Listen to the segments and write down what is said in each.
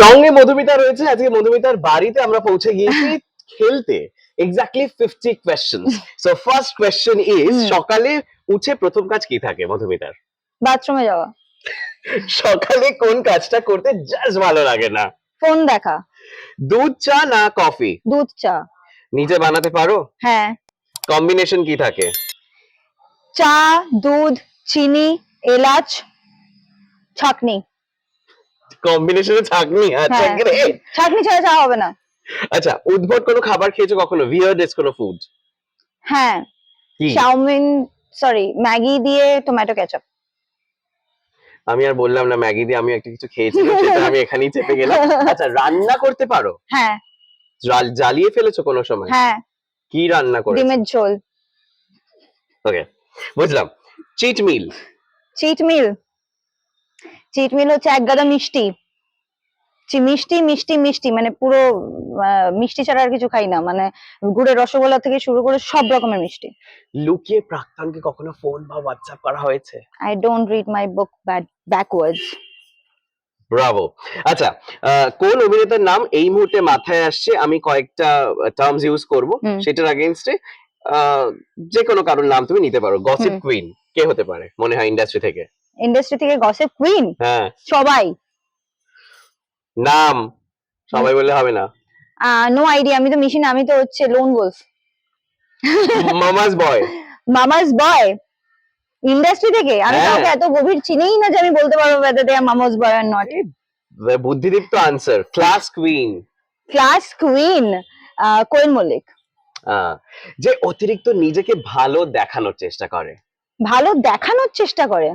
সঙ্গে মধুমিতা রয়েছে। আজকে মধুমিতার বাড়িতে আমরা পৌঁছে গিয়েছি খেলতে। Exactly fifty question so first question is সকালে উঠে প্রথম কাজ কি থাকে মধুমিতার? বাথরুমে যাওয়া। সকালে কোন কাজটা করতে জাস্ট ভালো লাগে না? ফোন দেখা। দুধ চা না কফি? দুধ চা। নিজে বানাতে পারো? হ্যাঁ। কম্বিনেশন কি থাকে? চা দুধ চিনি এলাচ ছাকনি। কম্বিনেশনে থাকনি আচ্ছা হ্যাঁ। great. ছাকনি ছাড়া চা হবে না। আচ্ছা উদ্ভট কোনো খাবার খেয়েছো কখনো? ভিয়ার্ডেস্ট কোনো ফুড হ্যাঁ। কি? চাউমিন সরি ম্যাগি দিয়ে টমেটো কেচাপ আমি আর বললাম না ম্যাগি দিয়ে আমি একটা কিছু খেয়েছিলাম সেটা আমি এখানেই চেপে গেলাম। আচ্ছা রান্না করতে পারো? হ্যাঁ। জাল- জ্বালিয়ে ফেলেছো কোনো সময়? হ্যাঁ। কি রান্না করে ডিমের ঝোল। ওকে বুঝলাম। Cheat meal cheat meal cheat meal হচ্ছে এক গাদা মিষ্টি। মিষ্টি মিষ্টি মিষ্টি মানে পুরো মিষ্টি ছাড়া আর কিছু খাই না। মানে গুড়ের রসগোল্লা থেকে শুরু করে সব রকমের মিষ্টি। লুকিয়ে প্রাক্তনকে কখনো ফোন বা হোয়াটসঅ্যাপ করা হয়েছে? I don't read my book backwards bravo আচ্ছা কোন অভিনেতার নাম এই মুহূর্তে মাথায় আসছে? আমি কয়েকটা টার্মস ইউজ করব। সেটার এগেইনস্টে যে কোনো কারোর নাম তুমি নিতে পারো। গসিপ কুইন কে হতে পারে মনে হয় ইন্ডাস্ট্রি থেকে? ইন্ডাস্ট্রি থেকে গসিপ কুইন হ্যাঁ। সবাই? নাম সবাই বললে হবে না। নো আইডিয়া আমি তো মিশি না আমি তো হচ্ছে lone wolf mama's boy mama's boy industry থেকে? আমি হ্যাঁ। কাউকে এত গভীর চিনিই না যে আমি বলতে পারব whether they are mama's boy or not বুদ্ধিদীপ্ত answer class queen class queen Koel Mallick. যে অতিরিক্ত নিজেকে ভালো দেখানোর চেষ্টা করে। ভালো দেখানোর চেষ্টা করে?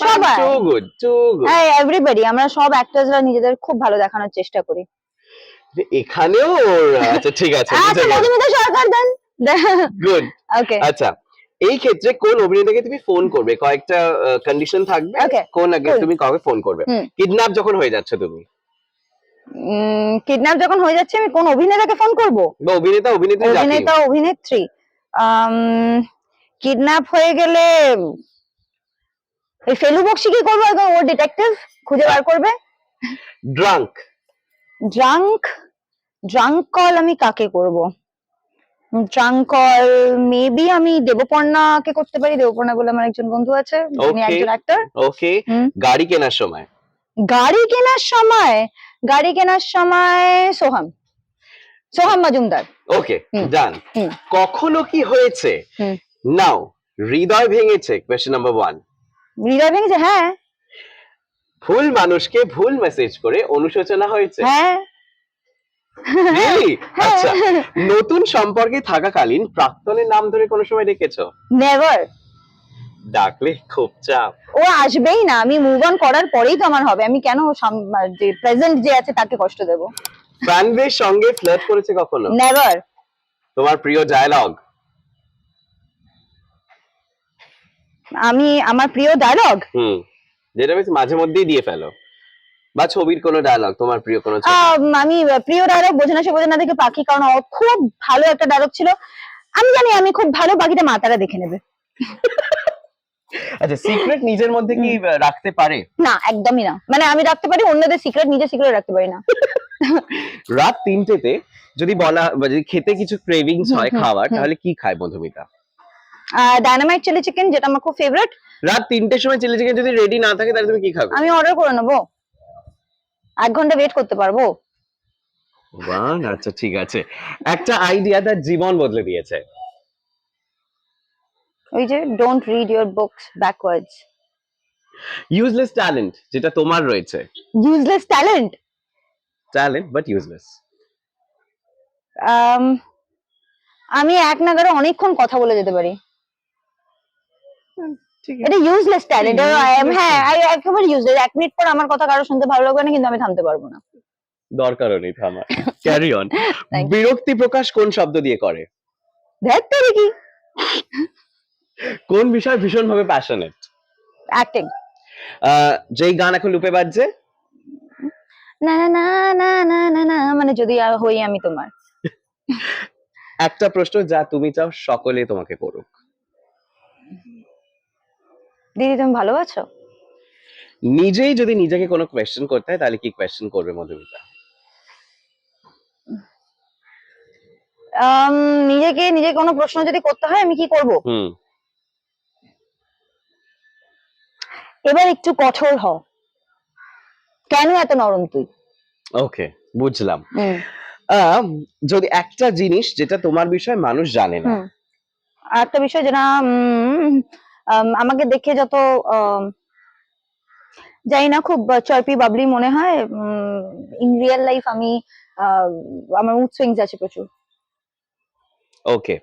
সবাই। টু গুড টু গুড হ্যাঁ এভরিবডি আমরা সব অ্যাক্টরসরা নিজেদের খুব ভালো দেখানোর চেষ্টা করি। এখানেও আচ্ছা ঠিক আছে আচ্ছা মধুমিতা সরকার দেন। গুড ওকে আচ্ছা এই ক্ষেত্রে কোন অভিনেতাকে তুমি ফোন করবে? কয়েকটা কন্ডিশন থাকবে। কোন আগে তুমি কাউকে ফোন করবে। কিডন্যাপ যখন হয়ে যাচ্ছে তুমি? কিডন্যাপ যখন হয়ে যাচ্ছে আমি কোন অভিনেতাকে ফোন করব? বা অভিনেতা অভিনেত্রী অভিনেতা অভিনেত্রী। কিডন্যাপ হয়ে গেলে এই ফেলু বক্সি কি করব? ও ডিটেকটিভ খুঁজে বার করবে। ড্রাঙ্ক ড্রাঙ্ক ড্রাঙ্ক কল আমি কাকে করব? ড্রাঙ্ক কল মেবি আমি দেবপর্ণাকে করতে পারি। দেবপর্ণা বলে আমার একজন বন্ধু আছে উনি একজন অ্যাক্টর ওকে গাড়ি কেনার সময়? গাড়ি কেনার সময়? গাড়ি কেনার সময় সোহাম। সোহাম মজুমদার। ওকে। ডান কখনো কি হয়েছে? নাও হৃদয় ভেঙেছে কোয়েশ্চেন নাম্বার ওয়ান হৃদয় ভেঙেছে হ্যাঁ। ভুল মানুষকে ভুল মেসেজ করে অনুশোচনা হয়েছে। হ্যাঁ। হ্যাঁ। আচ্ছা নতুন সম্পর্কে থাকাকালীন প্রাক্তনের নাম ধরে কোনো সময় ডেকেছো? নেভার ডাকলে খুব চাপ। ও আসবেই না আমি মুভ অন করার পরেই তো আমার হবে। আমি কেন যে প্রেজেন্ট যে আছে তাকে কষ্ট দেব? ফ্যানদের সঙ্গে ফ্লার্ট করেছে কখনো? নেভার তোমার প্রিয় ডায়লগ আমি আমার প্রিয় ডায়লগ হুম যেটা বেশ মাঝে মধ্যেই দিয়ে ফেলো। বা ছবির কোনো ডায়লগ তোমার প্রিয় কোনো আমি প্রিয় ডায়লগ বোঝে না সে বোঝে না দেখে পাখি কারণ খুব ভালো একটা ডায়লগ ছিল। আমি জানি আমি খুব ভালো পাখিটা মাতারা দেখে নেবে। আচ্ছা সিক্রেট নিজের মধ্যে কি রাখতে পারে? না একদমই না। মানে আমি রাখতে পারি অন্যদের সিক্রেট নিজের সিক্রেট রাখতে পারি না। রাত তিনটেতে যদি বলা যদি খেতে কিছু ক্রেভিংস হয় খাবার তাহলে কি খায় মধুমিতা? ডায়নামাইট চিলি চিকেন যেটা আমার খুব ফেভারিট রাত তিনটের সময় চিলি চিকেন যদি রেডি না থাকে তাহলে তুমি কি খাবে? আমি অর্ডার করে নেব। এক ঘণ্টা ওয়েট করতে পারব। ওয়ান আচ্ছা ঠিক আছে। একটা আইডিয়া তার জীবন বদলে দিয়েছে। ওই যে don't read your books backwards useless talent যেটা তোমার রয়েছে। Useless talent talent but useless আমি এক নাগারে অনেকক্ষণ কথা বলে যেতে পারি। এটা ইউজলেস ট্যালেন্ট হ্যাঁ একেবারে ইউজলেস এক মিনিট পর আমার কথা কারও শুনতে ভালো লাগবে না কিন্তু আমি থামতে পারব না। দরকারও নেই থামার ক্যারি অন বিরক্তি প্রকাশ কোন শব্দ দিয়ে করে? দেখ তো দেখি কোন বিষয় ভীষণ ভাবে প্যাশনেট অ্যাক্টিং যেই গান এখন লুপে বাজছে? না না না না না না মানে যদি আর হই আমি তোমার। একটা প্রশ্ন যা তুমি চাও সকলে তোমাকে করুক। দিদি তুমি ভালো আছো? নিজেই যদি নিজেকে কোনো কোয়েশ্চেন করতে হয় তাহলে কি কোয়েশ্চেন করবে মধুমিতা? আম, নিজেকে নিজে কোনো প্রশ্ন যদি করতে হয় আমি কি করব? হুম। এবার একটু কঠোর হ কেন এত নরম তুই? ওকে বুঝলাম। আহ, যদি একটা জিনিস যেটা তোমার বিষয়ে মানুষ জানে না একটা বিষয় যেটা আমাকে দেখে যত জানি না খুব চর্পি বাবলি মনে হয়। ইন রিয়েল লাইফ আমি আমার মুড সুইংস আছে প্রচুর। ওকে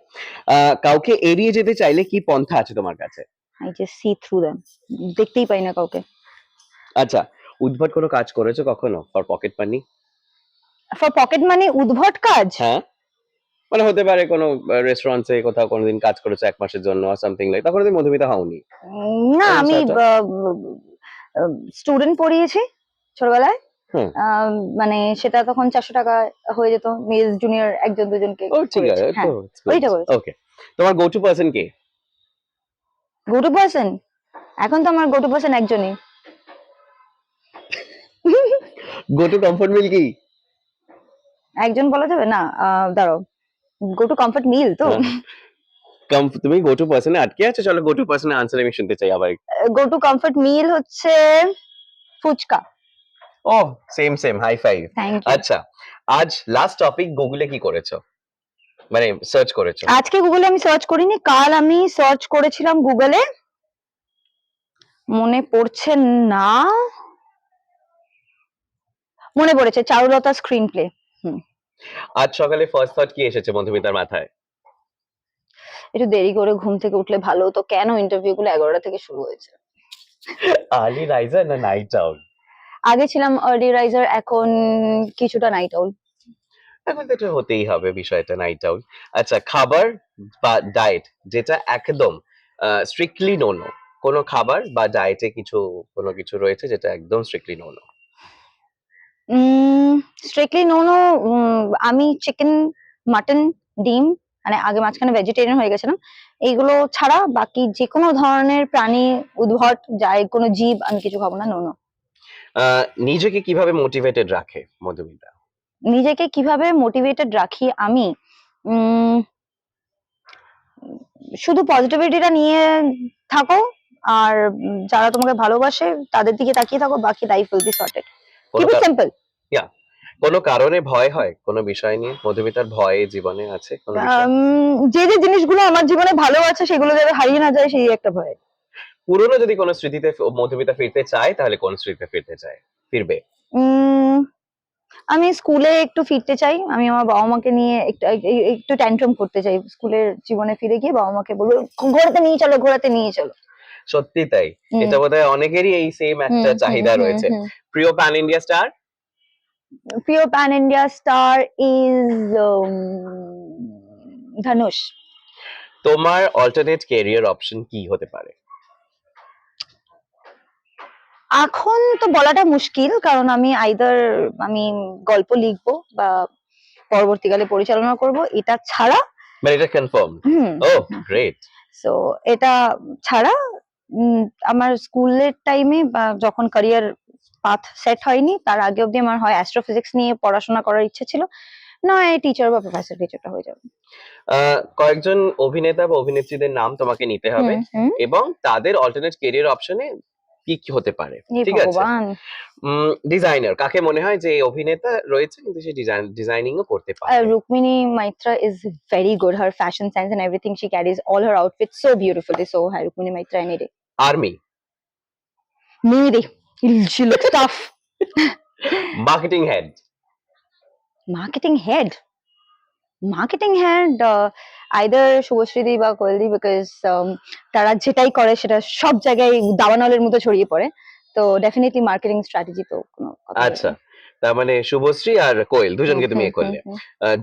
কাউকে এড়িয়ে যেতে চাইলে কি পন্থা আছে তোমার কাছে? I just see through them দেখতেই পাই না কাউকে। আচ্ছা উদ্ভট কোনো কাজ করেছ কখনো? For pocket money for pocket money উদ্ভট কাজ? হ্যাঁ। মানে হতে পারে কোনো রেস্টুরেন্টে কোথাও কোনোদিন কাজ করেছ এক মাসের জন্য সামথিং লাইক তখন তুমি মধুমিতা হওনি। না আমি স্টুডেন্ট পড়িয়েছি ছোটবেলায়। মানে সেটা তখন চারশো টাকা হয়ে যেত মেজ জুনিয়র একজন দুজনকে আছে হ্যাঁ ওইটা করেছি। ওকে তোমার গো টু পার্সন কে? গো টু পার্সন এখন তো আমার গো টু পার্সন একজনই। গো টু কমফর্ট মিল কি? একজন বলা যাবে? না দাঁড়াও। গো টু কমফর্ট মিল তো। হ্যাঁ। তুমি গো টু পার্সনে আটকে আছো? চলো গো টু পার্সনের আনসার আমি শুনতে চাই আবার গো টু কমফর্ট মিল হচ্ছে ফুচকা। ও সেম সেম হাই ফাইভ আচ্ছা আজ লাস্ট টপিক গুগলে কি করেছ? মানে সার্চ করেছ? আজকে গুগলে আমি সার্চ করিনি কাল আমি সার্চ করেছিলাম গুগলে মনে পড়ছে না। মনে পড়েছে চারুলতা স্ক্রিন প্লে আজ সকালে ফার্স্ট থট কি এসেছে মধুমিতার মাথায়? একটু দেরি করে ঘুম থেকে উঠলে ভালো হতো। কেন ইন্টারভিউ গুলো এগারোটা থেকে শুরু হয়েছে? আর্লি রাইজার না নাইট আউট আগে ছিলাম আর্লি রাইজার এখন কিছুটা নাইট আউল এখন তো এটা হতেই হবে বিষয়টা নাইট আউট আচ্ছা খাবার বা ডায়েট যেটা একদম স্ট্রিক্টলি নো নো কোনো খাবার বা ডায়েটে কিছু কোনো কিছু রয়েছে যেটা একদম strictly no no strictly no no আমি চিকেন মাটন ডিম মানে আগে মাঝখানে ভেজিটেরিয়ান হয়ে গেছিলাম এইগুলো ছাড়া বাকি যে কোনো ধরনের প্রাণী উদ্ভট যাই কোনো জীব আমি কিছু খাব না নো নো নিজেকে কীভাবে মোটিভেটেড রাখে মধুমিতা? নিজেকে কীভাবে মোটিভেটেড রাখি আমি? শুধু পজিটিভিটিটা নিয়ে থাকো আর যারা তোমাকে ভালোবাসে তাদের দিকে তাকিয়ে থাকো বাকি life will be sorted keep it কোনো কারণে ভয় হয়? কোনো বিষয় নিয়ে? মধুমিতার ভয় জীবনে আছে? কোনো বিষয়? যে যে জিনিসগুলো আমার জীবনে ভালো আছে সেগুলো যাতে হারিয়ে না যায় সেই একটা ভয়। পুরনো যদি কোনো স্মৃতিতে মধুমিতা ফিরতে চায় তাহলে কোন স্মৃতিতে ফিরতে চায়? ফিরবে? আমি স্কুলে একটু ফিরতে চাই। আমি আমার বাবা মাকে নিয়ে একটু একটু ট্যান্ট্রাম করতে চাই। স্কুলের জীবনে ফিরে গিয়ে বাবা মাকে বলব ঘোরাতে নিয়ে চলো ঘোরাতে নিয়ে চলো। সত্যি তাই। এটা বোধহয় অনেকেরই এই সেম একটা চাহিদা রয়েছে। প্রিয় প্যান ইন্ডিয়া স্টার প্রিয় pan India star is Dhanush তোমার অল্টারনেট ক্যারিয়ার অপশন কি হতে পারে? এখন তো বলাটা মুশকিল কারণ আমি আইদার আমি গল্প লিখব বা পরবর্তীকালে পরিচালনা করব এটা ছাড়া মানে এটা কনফার্ম ও গ্রেট সো এটা ছাড়া আমার স্কুলের টাইমে বা যখন ক্যারিয়ার পাথ সেট হয়নি তার আগে অব্দি আমার হয় অ্যাস্ট্রোফিজিক্স নিয়ে পড়াশোনা করার ইচ্ছে ছিল না টিচার বা প্রফেসর কিছুটা হয়ে যাবে কয়েকজন অভিনেতা বা অভিনেত্রীদের নাম তোমাকে নিতে হবে। এবং তাদের অল্টারনেট ক্যারিয়ার অপশনে কি কি হতে পারে ঠিক আছে ডিজাইনার কাকে মনে হয় যে অভিনেতা রয়েছে কিন্তু সে ডিজাইন ডিজাইনিং ও করতে Uh, পারে Rukmini Maitra is very good. Her fashion sense and everything she carries, all her outfits so beautifully. So, hi, Rukmini Maitra, any day. Army Maybe she looks tough. Marketing head Marketing head. Head, uh, either শুভশ্রীদি বা কোয়েলদি because তারা যেটাই করে সেটা সব জায়গায় দাবানলের মতো ছড়িয়ে পড়ে। তো ডেফিনেটলি মার্কেটিং স্ট্র্যাটেজি তো কোনো আচ্ছা তার মানে শুভশ্রী আর কোয়েল দুজনকে তুমি এ করলে।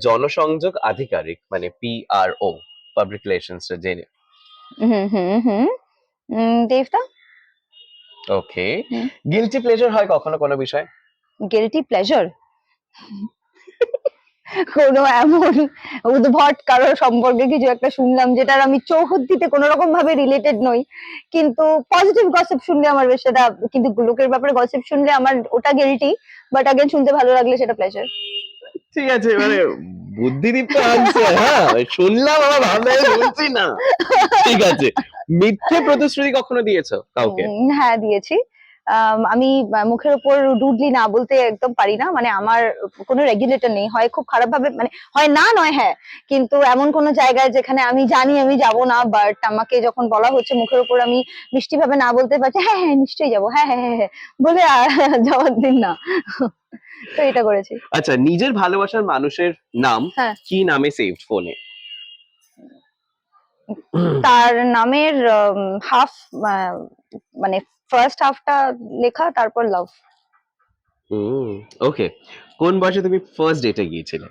জনসংযোগ আধিকারিক মানে P R O public relations জেনে। হুম হুম হুম। দেবদা ওকে গিলটি প্লেজার হয় কখনো কোনো বিষয়? গিলটি প্লেজার কোনো এমন উদ্ভট কারও সম্পর্কে কিছু একটা শুনলাম যেটার আমি চৌহদ্দিতে কোনো রকম ভাবে রিলেটেড নই। কিন্তু পজিটিভ গসিপ শুনলে আমার বেশ সেটা কিন্তু লোকের ব্যাপারে গসিপ শুনলে আমার ওটা গিল্টি বাট আগেন শুনতে ভালো লাগলে সেটা প্লেজার ঠিক আছে মানে বুদ্ধিদীপ্ত আনসার হ্যাঁ শুনলাম আমার ভাবনা বলছি না। ঠিক আছে মিথ্যে প্রতিশ্রুতি কখনো দিয়েছ কাউকে? হ্যাঁ দিয়েছি। আম, মুখের উপর রুডলি না বলতে একদম পারি না। মানে আমার কোনো রেগুলেটর নেই। হয় খুব খারাপ ভাবে মানে হয় না নয় হ্যাঁ। কিন্তু এমন কোনো জায়গায় যেখানে আমি জানি আমি যাব না বাট আমাকে যখন বলা হচ্ছে মুখের উপর আমি মিষ্টি ভাবে না বলতে পারছি হ্যাঁ হ্যাঁ নিশ্চয়ই যাব। হ্যাঁ হ্যাঁ হ্যাঁ হ্যাঁ বলে যাওয়ার দিন না। তো এটা করেছি। আচ্ছা নিজের ভালোবাসার মানুষের নাম হ্যাঁ। কি নামে সেভড ফোনে তার নামের হাফ মানে ফার্স্ট হাফটা লেখা তারপর লাভ ওকে কোন বয়সে তুমি ফার্স্ট ডেটে গিয়েছিলে?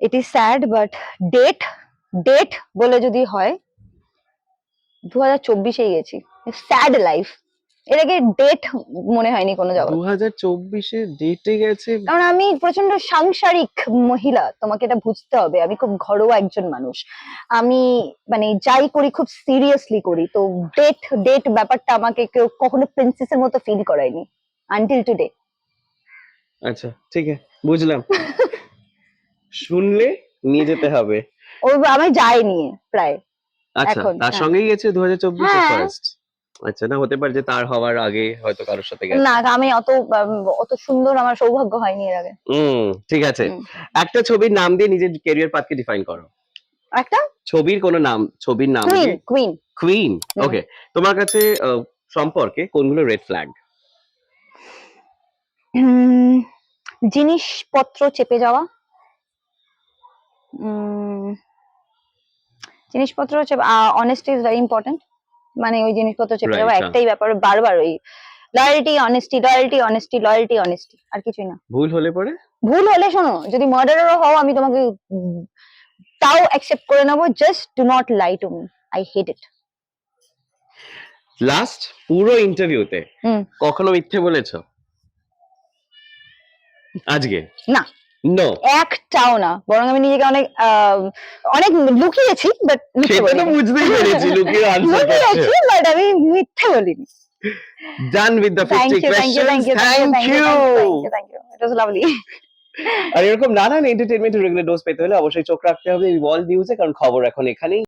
It is sad but date date বলে যদি হয় দু হাজার চব্বিশে গেছি স্যাড লাইফ এর আগে ডেট মনে হয়নি কোনো জায়গায় দু হাজার চব্বিশে ডেটে গেছে কারণ আমি প্রচণ্ড সাংসারিক মহিলা তোমাকে এটা বুঝতে হবে। আমি খুব ঘরোয়া একজন মানুষ। আমি মানে যাই করি খুব সিরিয়াসলি করি। তো ডেট ডেট ব্যাপারটা আমাকে কেউ কখনো প্রিন্সেসের মতো ফিল করায়নি। আনটিল টুডে আচ্ছা ঠিক আছে বুঝলাম। শুনলে নিয়ে যেতে হবে। ও আমি যাই নিয়ে প্রায়। আচ্ছা এখন, তার হ্যাঁ। সঙ্গেই গেছে দু হাজার চব্বিশে হ্যাঁ। ফার্স্ট আচ্ছা না হতে পারে যে তার হওয়ার আগে হয়তো কারোর সাথে গেছে। না আমি অত অত সুন্দর আমার সৌভাগ্য হয়নি এর আগে। হুম ঠিক আছে। একটা ছবির নাম দিয়ে নিজের ক্যারিয়ার পাথকে ডিফাইন করো। একটা? ছবির কোনো নাম ছবির নাম কুইন কুইন কুইন ওকে তোমার কাছে সম্পর্কে কোনগুলো রেড ফ্ল্যাগ জিনিসপত্র চেপে যাওয়া। জিনিসপত্র অনেস্টি ইজ ভেরি ইম্পর্টেন্ট মানে ওই জিনিসপত্র চেপে Right, যাওয়া হ্যাঁ। একটাই ব্যাপার বারবার ওই loyalty honesty loyalty honesty loyalty honesty আর কিছুই না ভুল হলে পরে ভুল হলে শোনো যদি মার্ডারারও হও আমি তোমাকে তাও অ্যাকসেপ্ট করে নেব just do not lie to me I hate it last পুরো ইন্টারভিউতে। কখনো মিথ্যে বলেছ আজকে না। একটাও না। বরং আমি নিজেকে অনেক অনেক লুকিয়েছি বাট বুঝতেই পেরেছি লুকিয়ে লুকিয়েছি বাট আমি মিথ্যে বলিনি। With the thank 50 you thank you thank questions you thank you thank you it was lovely আর এরকম নানান এন্টারটেইনমেন্ট রেগুলার ডোজ পেতে হলে অবশ্যই চোখ রাখতে হবে ওয়ার্ল্ড নিউজে কারণ খবর এখন এখানেই।